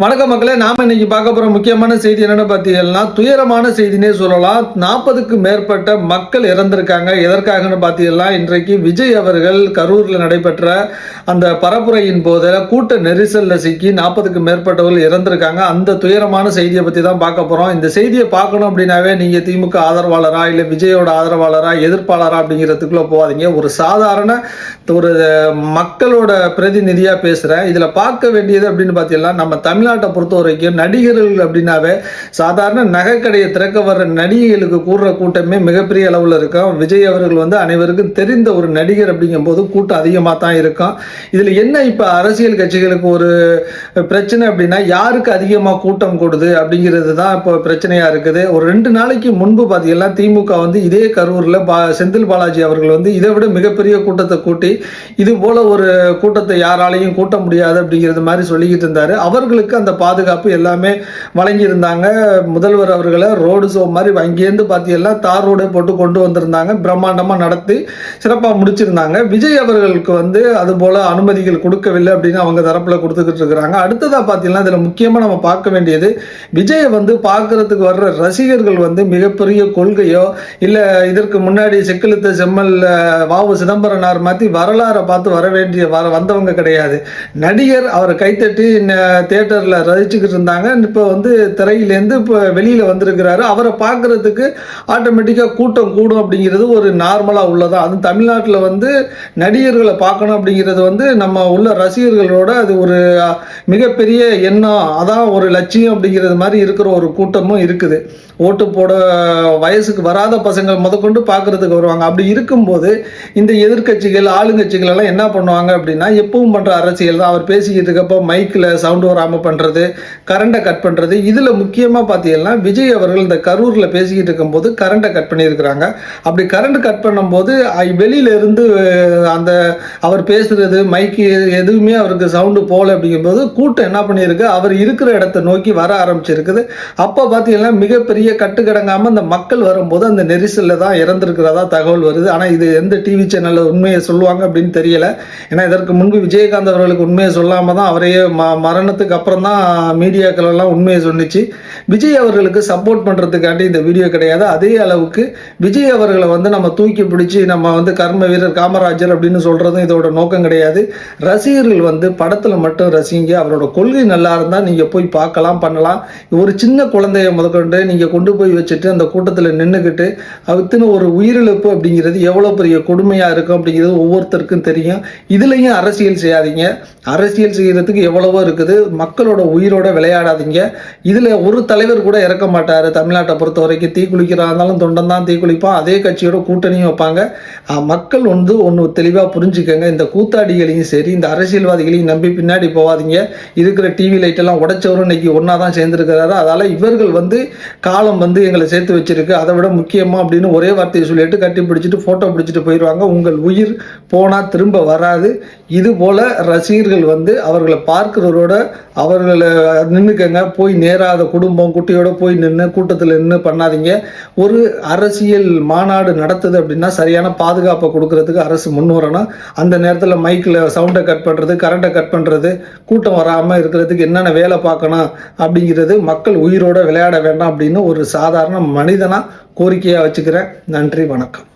வணக்கம் மக்களே நாம் இன்னைக்கு பார்க்க போகிற முக்கியமான செய்தி என்னென்னு பார்த்தீங்கன்னா துயரமான செய்தினே சொல்லலாம். நாற்பதுக்கு மேற்பட்ட மக்கள் இறந்திருக்காங்க. எதற்காகன்னு பார்த்தீங்கன்னா இன்றைக்கு விஜய் அவர்கள் கரூரில் நடைபெற்ற அந்த பரப்புரையின் போது கூட்ட நெரிசலில் சிக்கி நாற்பதுக்கு மேற்பட்டவர்கள் இறந்திருக்காங்க. அந்த துயரமான செய்தியை பற்றி தான் பார்க்க போகிறோம் இந்த செய்தியை பார்க்கணும் அப்படின்னாவே நீங்கள் திமுக ஆதரவாளரா இல்லை விஜயோட ஆதரவாளரா எதிர்ப்பாளரா அப்படிங்கிறதுக்குள்ள போகாதீங்க. ஒரு சாதாரண ஒரு மக்களோட பிரதிநிதியாக பேசுகிறேன் இதில் பார்க்க வேண்டியது அப்படின்னு பார்த்தீங்கன்னா நம்ம தமிழ் தமிழ்நாட்டை பொறுத்த வரைக்கும் நடிகர்கள் அப்படின்னாவே சாதாரண நகைக்கடையை திறக்க வர்ற நடிகைகளுக்கு கூடுற கூட்டமே மிகப்பெரிய அளவில் இருக்கும். விஜய் அவர்கள் வந்து அனைவருக்கும் தெரிந்த ஒரு நடிகர் அப்படிங்கும்போது கூட்டம் அதிகமாக தான் இருக்கும். இதில் என்ன இப்போ அரசியல் கட்சிகளுக்கு ஒரு பிரச்சனை அப்படின்னா யாருக்கு அதிகமாக கூட்டம் கொடுது அப்படிங்கிறது தான் இப்போ பிரச்சனையாக இருக்குது. ஒரு ரெண்டு நாளைக்கு முன்பு பார்த்தீங்கன்னா திமுக வந்து இதே கரூரில் பா செந்தில் பாலாஜி அவர்கள் வந்து இதை விட மிகப்பெரிய கூட்டத்தை கூட்டி இது போல ஒரு கூட்டத்தை யாராலையும் கூட்ட முடியாது அப்படிங்கிறது மாதிரி சொல்லிக்கிட்டு இருந்தாரு. அவர்களுக்கு அந்த பாதுகாப்பு எல்லாமே வழங்கியிருந்தாங்க. முதல்வர் அவர்களை ரோடு ஷோ மாதிரி அங்கேருந்து பார்த்தீங்கன்னா தார் ரோடு போட்டு கொண்டு வந்திருந்தாங்க. பிரம்மாண்டமாக நடத்தி சிறப்பாக முடிச்சிருந்தாங்க. விஜய் அவர்களுக்கு வந்து அதுபோல் அனுமதிகள் கொடுக்கவில்லை அப்படின்னு அவங்க தரப்பில் கொடுத்துக்கிட்டு இருக்கிறாங்க. அடுத்ததாக பார்த்தீங்கன்னா இதில் முக்கியமாக நம்ம பார்க்க வேண்டியது விஜயை வந்து பார்க்கறதுக்கு வர்ற ரசிகர்கள் வந்து மிகப்பெரிய கொள்கையோ இல்லை இதற்கு முன்னாடி செக்கிழுத்த செம்மல் வாவு சிதம்பரனார் மாற்றி வரலாறை பார்த்து வர வேண்டிய வர வந்தவங்க கிடையாது. நடிகர் அவரை கைத்தட்டி தேட்டர் தியேட்டரில் ரசிச்சுக்கிட்டு இருந்தாங்க. இப்போ வந்து திரையிலேருந்து இப்போ வெளியில் வந்திருக்கிறாரு. அவரை பார்க்கறதுக்கு ஆட்டோமேட்டிக்காக கூட்டம் கூடும் அப்படிங்கிறது ஒரு நார்மலாக உள்ளதா? அதுவும் தமிழ்நாட்டில் வந்து நடிகர்களை பார்க்கணும் அப்படிங்கிறது வந்து நம்ம உள்ள ரசிகர்களோட அது ஒரு மிகப்பெரிய எண்ணம். அதான் ஒரு லட்சியம் அப்படிங்கிறது மாதிரி இருக்கிற ஒரு கூட்டமும் இருக்குது. ஓட்டு போட வயசுக்கு வராத பசங்கள் முதற்கொண்டு பார்க்கறதுக்கு வருவாங்க. அப்படி இருக்கும்போது இந்த எதிர்கட்சிகள் ஆளுங்கட்சிகள் எல்லாம் என்ன பண்ணுவாங்க அப்படின்னா எப்பவும் பண்ணுற அரசியல் தான். அவர் பேசிக்கிட்டு இருக்கப்போ மைக்கில் சவுண்ட் வராமல் பண்ணுறது கரண்டை கட் பண்ணுறது இதில் முக்கியமாக பார்த்தீங்கன்னா விஜய் அவர்கள் இந்த கரூரில் பேசிக்கிட்டு இருக்கும்போது கரண்டை கட் பண்ணியிருக்கிறாங்க. அப்படி கரண்ட் கட் பண்ணும்போது வெளியிலேருந்து வெளியில இருந்து அந்த அவர் பேசுகிறது மைக்கு எதுவுமே அவருக்கு சவுண்டு போகல அப்படிங்கும்போது கூட்டம் என்ன பண்ணியிருக்கு? அவர் இருக்கிற இடத்தை நோக்கி வர ஆரம்பிச்சிருக்குது. அப்போ பார்த்தீங்கன்னா மிகப்பெரிய கட்டுக்கடங்காமல் அந்த மக்கள் வரும்போது அந்த நெரிசலில் தான் இறந்துருக்கிறதா தகவல் வருது. ஆனால் இது எந்த டிவி சேனலில் உண்மையை சொல்லுவாங்க அப்படின்னு தெரியல. ஏன்னா இதற்கு முன்பு விஜயகாந்த் அவர்களுக்கு உண்மையை சொல்லாமல் தான் அவரையே ம மரணத்துக்கு அப்புறம் தான் மீடியாக்கள் எல்லாம் உண்மையை சொன்னிச்சு. விஜய் அவர்களுக்கு சப்போர்ட் பண்ணுறதுக்காண்டி இந்த வீடியோ கிடையாது. அதே அளவுக்கு விஜய் அவர்களை வந்து நம்ம தூக்கி பிடிச்சி நம்ம வந்து கர்ம வீரர் காமராஜர் அப்படின்னு சொல்கிறதும் இதோட நோக்கம் கிடையாது. ரசிகர்கள் வந்து படத்தில் மட்டும் ரசிங்க. அவரோட கொள்கை நல்லா இருந்தால் நீங்கள் போய் பார்க்கலாம் பண்ணலாம். ஒரு சின்ன குழந்தைய முதற்கொண்டு நீங்கள் கொண்டு போய் வச்சுட்டு அந்த கூட்டத்தில் நின்றுக்கிட்டு அவத்தின ஒரு உயிரிழப்பு அப்படிங்கிறது எவ்வளோ பெரிய கொடுமையாக இருக்கும் அப்படிங்கிறது ஒவ்வொருத்தருக்கும் தெரியும். இதுலேயும் அரசியல் செய்யாதீங்க. அரசியல் செய்கிறதுக்கு எவ்வளவோ இருக்குது. மக்களோட உயிரோட விளையாடாதீங்க. இதுல ஒரு தலைவர் கூட இறக்க மாட்டார். தமிழ்நாட்டை பொறுத்த வரைக்கும் தீ குளிக்கிறா இருந்தாலும் தொண்டன் தான் தீ குளிப்பான் அதே கட்சியோட கூட்டணியும் வைப்பாங்க. மக்கள் வந்து ஒன்று தெளிவாக புரிஞ்சுக்கோங்க. இந்த கூத்தாடிகளையும் சரி இந்த அரசியல்வாதிகளையும் நம்பி பின்னாடி போகாதீங்க இருக்கிற டிவி லைட்டெல்லாம் உடைச்சவரும் இன்னைக்கு ஒன்றா தான் சேர்ந்துருக்கிறாரு. அதால இவர்கள் வந்து காலம் வந்து எங்களை சேர்த்து வச்சிருக்கு. அதை விட முக்கியமா அப்படின்னு ஒரே வார்த்தையை சொல்லிட்டு கட்டி பிடிச்சிட்டு ஃபோட்டோ பிடிச்சிட்டு போயிடுவாங்க உங்கள் உயிர் போனால் திரும்ப வராது. இது போல ரசிகர்கள் வந்து அவர்களை பார்க்கிறவரோட அவர் அவர்களை நின்றுக்கங்க போய் நேராத குடும்பம் குட்டியோட போய் நின்று கூட்டத்தில் நின்று பண்ணாதீங்க. ஒரு அரசியல் மாநாடு நடத்துது அப்படின்னா சரியான பாதுகாப்பை கொடுக்கறதுக்கு அரசு முன்வரணும் அந்த நேரத்தில் மைக்கில் சவுண்டை கட் பண்ணுறது கரண்ட்டை கட் பண்ணுறது கூட்டம் வராமல் இருக்கிறதுக்கு என்னென்ன வேலை பார்க்கணும் அப்படிங்கிறது மக்கள் உயிரோட விளையாட வேண்டாம் அப்படின்னு ஒரு சாதாரண மனிதனாக கோரிக்கையாக வச்சுக்கிறேன். நன்றி வணக்கம்.